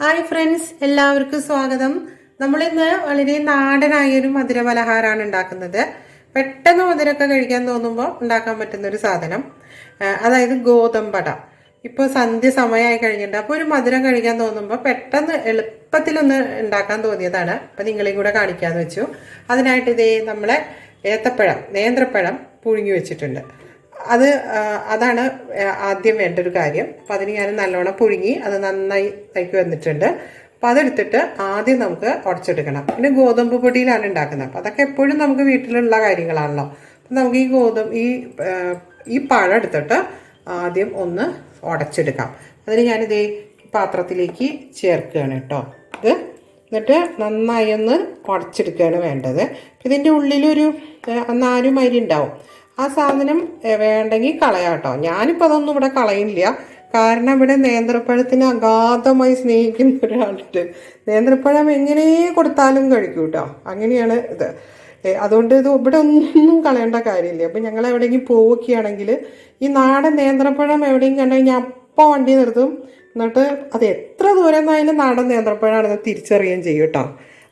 Hi friends എല്ലാവർക്കും സ്വാഗതം. നമ്മളിന്ന് വളരെ നാടനായ ഒരു മധുര പലഹാരമാണ് ഉണ്ടാക്കുന്നത്. പെട്ടെന്ന് മധുരമൊക്കെ കഴിക്കാൻ തോന്നുമ്പോൾ ഉണ്ടാക്കാൻ പറ്റുന്ന ഒരു സാധനം അതായത് ഗോതമ്പട. ഇപ്പോൾ സന്ധ്യ സമയമായി കഴിഞ്ഞിട്ടുണ്ട്. അപ്പോൾ ഒരു മധുരം കഴിക്കാൻ തോന്നുമ്പോൾ പെട്ടെന്ന് എളുപ്പത്തിലൊന്ന് ഉണ്ടാക്കാൻ തോന്നിയതാണ്. അപ്പോൾ നിങ്ങളെയും കൂടെ കാണിക്കാമെന്ന് വെച്ചു. അതിനായിട്ട് ഇതേ നമ്മളെ ഏത്തപ്പഴം നേന്ത്രപ്പഴം പുഴുങ്ങി വെച്ചിട്ടുണ്ട്. അത് അതാണ് ആദ്യം വേണ്ട ഒരു കാര്യം. അപ്പം അതിന് ഞാൻ നല്ലോണം പുഴുങ്ങി അത് നന്നായി തയ്ക്ക് വന്നിട്ടുണ്ട്. അപ്പം അതെടുത്തിട്ട് ആദ്യം നമുക്ക് ഉടച്ചെടുക്കണം. പിന്നെ ഗോതമ്പ് പൊടിയിലാണ് ഉണ്ടാക്കുന്നത്. അപ്പം അതൊക്കെ എപ്പോഴും നമുക്ക് വീട്ടിലുള്ള കാര്യങ്ങളാണല്ലോ. അപ്പം നമുക്ക് ഈ ഗോതമ്പ് ഈ ഈ പഴം എടുത്തിട്ട് ആദ്യം ഒന്ന് ഉടച്ചെടുക്കാം. അതിന് ഞാനിതേ പാത്രത്തിലേക്ക് ചേർക്കുകയാണ് കേട്ടോ. ഇത് എന്നിട്ട് നന്നായി ഒന്ന് ഉടച്ചെടുക്കുകയാണ് വേണ്ടത്. ഇതിന്റെ ഉള്ളിലൊരു നാരുമരി ഉണ്ടാവും. ആ സാധനം വേണ്ടെങ്കിൽ കളയാം കേട്ടോ ഞാനിപ്പോൾ അതൊന്നും ഇവിടെ കളയില്ല കാരണം ഇവിടെ നേന്ത്രപ്പഴത്തിന് അഗാധമായി സ്നേഹിക്കുന്ന ഒരാളുണ്ട്. നേന്ത്രപ്പഴം എങ്ങനെ കൊടുത്താലും കഴിക്കും കേട്ടോ അങ്ങനെയാണ് ഇത്. അതുകൊണ്ട് ഇത് ഇവിടെ ഒന്നും കളയേണ്ട കാര്യമില്ല. അപ്പം ഞങ്ങൾ എവിടെയെങ്കിലും പോവുകയാണെങ്കിൽ ഈ നാടൻ നേന്ത്രപ്പഴം എവിടെയെങ്കിലും കണ്ടെങ്കിൽ ഞാൻ അപ്പം വണ്ടി നിർത്തും. എന്നിട്ട് അത് എത്ര ദൂരം നിന്നായാലും നാടൻ നേന്ത്രപ്പഴമാണെന്ന് തിരിച്ചറിയുകയും ചെയ്യും കേട്ടോ.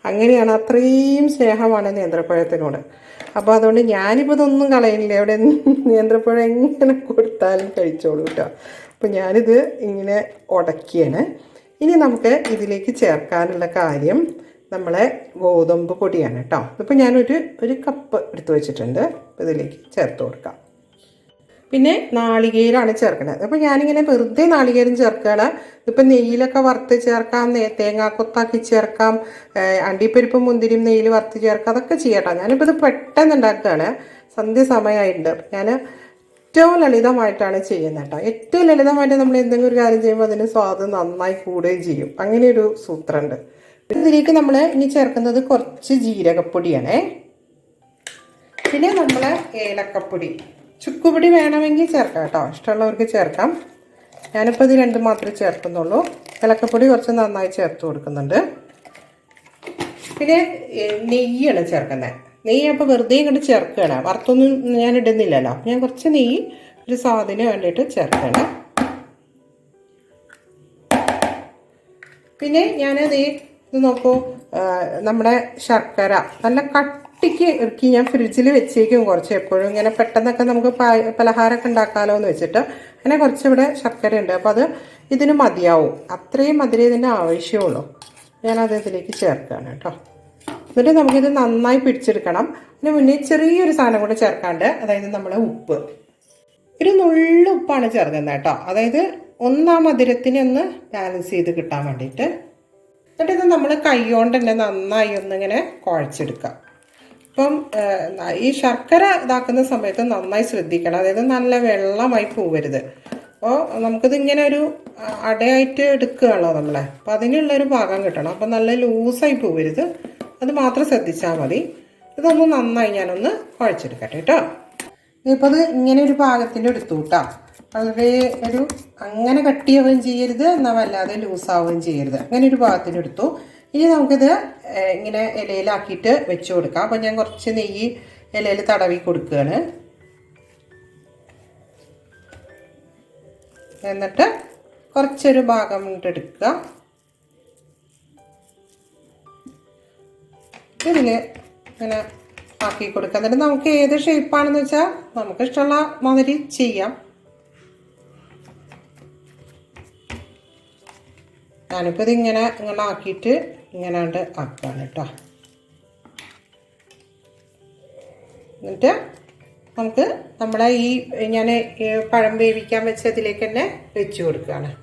അങ്ങനെയാണ് അത്രയും സ്നേഹമാണ് നേന്ത്രപ്പഴത്തിനോട്. അപ്പോൾ അതുകൊണ്ട് ഞാനിപ്പോൾ ഇതൊന്നും കളയുന്നില്ല എവിടെ നേന്ത്രപ്പഴം എങ്ങനെ കൊടുത്താലും കഴിച്ചോളൂ കേട്ടോ. അപ്പോൾ ഞാനിത് ഇങ്ങനെ ഉടക്കിയാണ് ഇനി നമുക്ക് ഇതിലേക്ക് ചേർക്കാനുള്ള കാര്യം നമ്മളെ ഗോതമ്പ് പൊടിയാണ് കേട്ടോ. ഇപ്പോൾ ഞാനൊരു ഒരു കപ്പ് എടുത്തു വെച്ചിട്ടുണ്ട്. ഇതിലേക്ക് ചേർത്ത് കൊടുക്കാം. പിന്നെ നാളികേരാണ് ചേർക്കുന്നത് അപ്പോൾ ഞാനിങ്ങനെ വെറുതെ നാളികേരം ചേർക്കുകയാണ് ഇപ്പം നെയ്യിലൊക്കെ വറുത്ത് ചേർക്കാം തേങ്ങാക്കൊത്താക്കി ചേർക്കാം അണ്ടിപ്പരിപ്പ് മുന്തിരിയും നെയ്യിൽ വറുത്ത് ചേർക്കാം അതൊക്കെ ചെയ്യട്ടോ. ഞാനിപ്പോൾ ഇത് പെട്ടെന്ന് ഉണ്ടാക്കുകയാണ് സന്ധ്യ സമയമായിട്ടുണ്ട് ഞാൻ ഏറ്റവും ലളിതമായിട്ടാണ് ചെയ്യുന്നത് കേട്ടോ ഏറ്റവും ലളിതമായിട്ട് നമ്മൾ എന്തെങ്കിലും ഒരു കാര്യം ചെയ്യുമ്പോൾ അതിന് സ്വാദ് നന്നായി കൂടുകയും ചെയ്യും. അങ്ങനെ ഒരു സൂത്രമുണ്ട് ഇതിലേക്ക് നമ്മൾ ഇനി ചേർക്കുന്നത് കുറച്ച് ജീരകപ്പൊടിയാണേ. പിന്നെ നമ്മൾ ഏലക്കപ്പൊടി. ചുക്കുപൊടി വേണമെങ്കിൽ ചേർക്കാം കേട്ടോ. ഇഷ്ടമുള്ളവർക്ക് ചേർക്കാം. ഞാനിപ്പോൾ ഇത് രണ്ടും മാത്രമേ ചേർക്കുന്നുള്ളൂ. ഇലക്കപ്പൊടി കുറച്ച് നന്നായി ചേർത്ത് കൊടുക്കുന്നുണ്ട്. പിന്നെ നെയ്യാണ് ചേർക്കുന്നത് നെയ്യ് അപ്പോൾ വെറുതെ ഇങ്ങോട്ട് ചേർക്കുകയാണ്. വറുത്തൊന്നും ഞാൻ ഇടുന്നില്ലല്ലോ. ഞാൻ കുറച്ച് നെയ്യ് ഒരു സ്വാദിന് വേണ്ടിയിട്ട് ചേർക്കുകയാണ്. പിന്നെ ഞാനത് ഇത് നോക്കൂ. നമ്മുടെ ശർക്കര. നല്ല കട്ടിക്ക് ഇറക്കി ഞാൻ ഫ്രിഡ്ജിൽ വെച്ചേക്കും കുറച്ച് എപ്പോഴും. ഇങ്ങനെ പെട്ടെന്നൊക്കെ നമുക്ക് പലഹാരമൊക്കെ ഉണ്ടാക്കാമല്ലോ എന്ന് വെച്ചിട്ട് അങ്ങനെ കുറച്ചിവിടെ ശർക്കര ഉണ്ട് അപ്പോൾ അത് ഇതിന് മതിയാവും. അത്രയും മധുരം ഇതിന്റെ ആവശ്യമുള്ളൂ. ഞാനത് ഇതിലേക്ക് ചേർക്കുകയാണ് കേട്ടോ. എന്നിട്ട് നമുക്കിത് നന്നായി പിടിച്ചെടുക്കണം. അതിന് മുന്നേ ചെറിയൊരു സാധനം കൂടെ ചേർക്കാണ്ട് അതായത് നമ്മളെ ഉപ്പ്. ഒരു നുള്ളു ഉപ്പാണ് ചേർക്കുന്നത് കേട്ടോ. അതായത് ഒന്നാം മധുരത്തിന് ഒന്ന് ബാലൻസ് ചെയ്ത് കിട്ടാൻ വേണ്ടിയിട്ട്. എന്നിട്ട് ഇത് നമ്മൾ കൈകൊണ്ട് തന്നെ നന്നായി ഒന്നിങ്ങനെ കുഴച്ചെടുക്കാം. അപ്പം ഈ ശർക്കര ഇതാക്കുന്ന സമയത്ത് നന്നായി ശ്രദ്ധിക്കണം. അതായത് നല്ല വെള്ളമായി പോവരുത്. അപ്പോൾ നമുക്കിത് ഇങ്ങനെ ഒരു അടയായിട്ട് എടുക്കുകയാണല്ലോ നമ്മളെ. അപ്പം അതിനുള്ളൊരു ഭാഗം കിട്ടണം. അപ്പം നല്ല ലൂസായി പോവരുത്. അത് മാത്രം ശ്രദ്ധിച്ചാൽ മതി. ഇതൊന്ന് നന്നായി ഞാനൊന്ന് കുഴച്ചെടുക്കട്ടെ കേട്ടോ. ഇപ്പോൾ അത് ഇങ്ങനെ ഒരു പാകത്തിന്റെ എടുത്തു കേട്ടോ വളരെ ഒരു അങ്ങനെ കട്ടിയാവുകയും ചെയ്യരുത് എന്നാൽ വല്ലാതെ ലൂസാവുകയും ചെയ്യരുത്. അങ്ങനെ ഒരു പാകത്തിന്റെ എടുത്തു. ഇനി നമുക്കിത് ഇങ്ങനെ ഇലയിലാക്കിയിട്ട് വെച്ച് കൊടുക്കാം. അപ്പോൾ ഞാൻ കുറച്ച് നെയ്യ് ഇലയിൽ തടവി കൊടുക്കുകയാണ്. എന്നിട്ട് കുറച്ചൊരു ഭാഗം എടുക്കുക. ഇതിൽ ഇങ്ങനെ ആക്കി കൊടുക്കുക. എന്നിട്ട് നമുക്ക് ഏത് ഷേപ്പാണെന്ന് വെച്ചാൽ നമുക്ക് ഇഷ്ടമുള്ള മാതിരി ചെയ്യാം. ഞാനിപ്പോൾ ഇതിങ്ങനെ ഇങ്ങനെ ആക്കിയിട്ട് ഇങ്ങനാണ്ട് ആക്കുകയാണ് കേട്ടോ. എന്നിട്ട് നമുക്ക് നമ്മളെ ഈ ഞാൻ പഴം വേവിക്കാൻ വെച്ചതിലേക്ക് തന്നെ വെച്ച് കൊടുക്കുകയാണ്.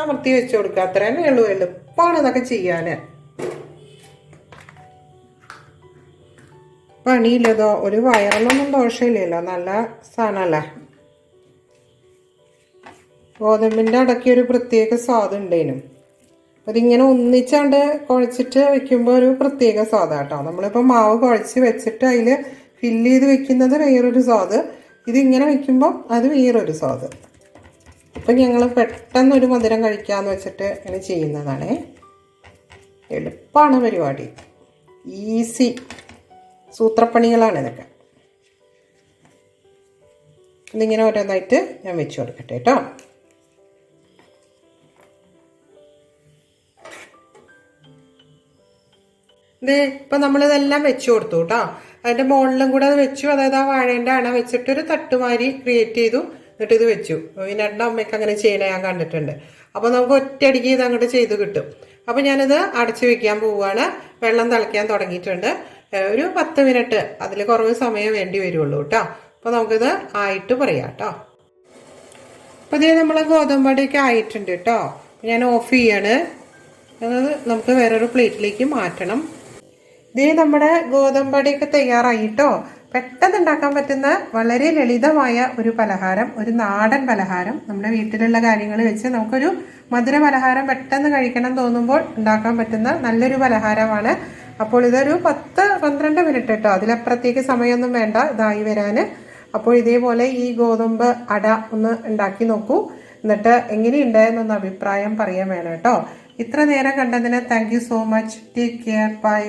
അമർത്തി വെച്ച് കൊടുക്കുക. അത്ര തന്നെ ഉള്ളൂ എളുപ്പമാണ് ഇതൊക്കെ ചെയ്യാൻ പണിയില്ലതോ? ഒരു വയറിലൊന്നും ദോഷമില്ലല്ലോ. നല്ല സാധനമല്ലേ? ഗോതമ്പിന്റെ അടക്കി ഒരു പ്രത്യേക സ്വാദ് അതിങ്ങനെ ഒന്നിച്ചാണ്ട് കുഴച്ചിട്ട് വെക്കുമ്പോൾ ഒരു പ്രത്യേക സ്വാദാണ് കേട്ടോ നമ്മളിപ്പോൾ മാവ് കുഴച്ച് വെച്ചിട്ട് അതിൽ ഫില്ല് ചെയ്ത് വെക്കുന്നത് വേറൊരു സ്വാദ്. ഇതിങ്ങനെ വെക്കുമ്പോൾ അത് വേറൊരു സ്വാദ്. ഇപ്പം ഞങ്ങൾ പെട്ടെന്ന് ഒരു മധുരം കഴിക്കാമെന്ന് വെച്ചിട്ട് ഇങ്ങനെ ചെയ്യുന്നതാണേ. എളുപ്പമാണ് പരിപാടി. ഈസി. സൂത്രപ്പണികളാണ് ഇതൊക്കെ. ഇതിങ്ങനെ ഓരോന്നായിട്ട് ഞാൻ വെച്ച് കൊടുക്കട്ടെ കേട്ടോ ഇത് ഇപ്പൊ നമ്മളിതെല്ലാം വെച്ചു കൊടുത്തു കേട്ടോ അതിന്റെ മുകളിലും കൂടെ അത് വെച്ചു അതായത് ആ വാഴേന്റെ അണ വെച്ചിട്ട് ഒരു തട്ടുമാരി ക്രിയേറ്റ് ചെയ്തു. എന്നിട്ട് ഇത് വെച്ചു. വിനേട്ടന്റെ അമ്മയ്ക്ക് അങ്ങനെ ചെയ്യണ ഞാൻ കണ്ടിട്ടുണ്ട്. അപ്പൊ നമുക്ക് ഒറ്റയടിക്ക് ഇത് അങ്ങോട്ട് ചെയ്ത് കിട്ടും. അപ്പൊ ഞാനിത് അടച്ചു വെക്കാൻ പോവുകയാണ് വെള്ളം തിളയ്ക്കാൻ തുടങ്ങിയിട്ടുണ്ട്. ഒരു പത്ത് മിനിറ്റ് അതിൽ കുറവ് സമയം വേണ്ടി വരുള്ളൂ കേട്ടോ അപ്പൊ നമുക്കിത് ആയിട്ട് പറയാം കേട്ടോ അപ്പൊ ഇതേ നമ്മളെ ഗോതമ്പടിയൊക്കെ ആയിട്ടുണ്ട് കേട്ടോ ഞാൻ ഓഫ് ചെയ്യാണ്. അത് നമുക്ക് വേറൊരു പ്ലേറ്റിലേക്ക് മാറ്റണം. ഇത് നമ്മുടെ ഗോതമ്പടിയൊക്കെ തയ്യാറായിട്ടോ? പെട്ടെന്ന് ഉണ്ടാക്കാൻ പറ്റുന്ന വളരെ ലളിതമായ ഒരു പലഹാരം ഒരു നാടൻ പലഹാരം. നമ്മുടെ വീട്ടിലുള്ള കാര്യങ്ങൾ വെച്ച് നമുക്കൊരു മധുര പലഹാരം പെട്ടെന്ന് കഴിക്കണം തോന്നുമ്പോൾ ഉണ്ടാക്കാൻ പറ്റുന്ന നല്ലൊരു പലഹാരമാണ്. അപ്പോൾ ഇതൊരു പത്ത് പന്ത്രണ്ട് മിനിറ്റ് കേട്ടോ. അതിലപ്പുറത്തേക്ക് സമയമൊന്നും വേണ്ട ഇതായി വരാൻ അപ്പോൾ ഇതേപോലെ ഈ ഗോതമ്പ് അട ഒന്ന് ഉണ്ടാക്കി നോക്കൂ. എന്നിട്ട് എങ്ങനെയുണ്ട് എന്നൊന്ന് അഭിപ്രായം പറയാൻ വേണം കേട്ടോ. ഇത്ര നേരം കണ്ടതിന് thank so much take care bye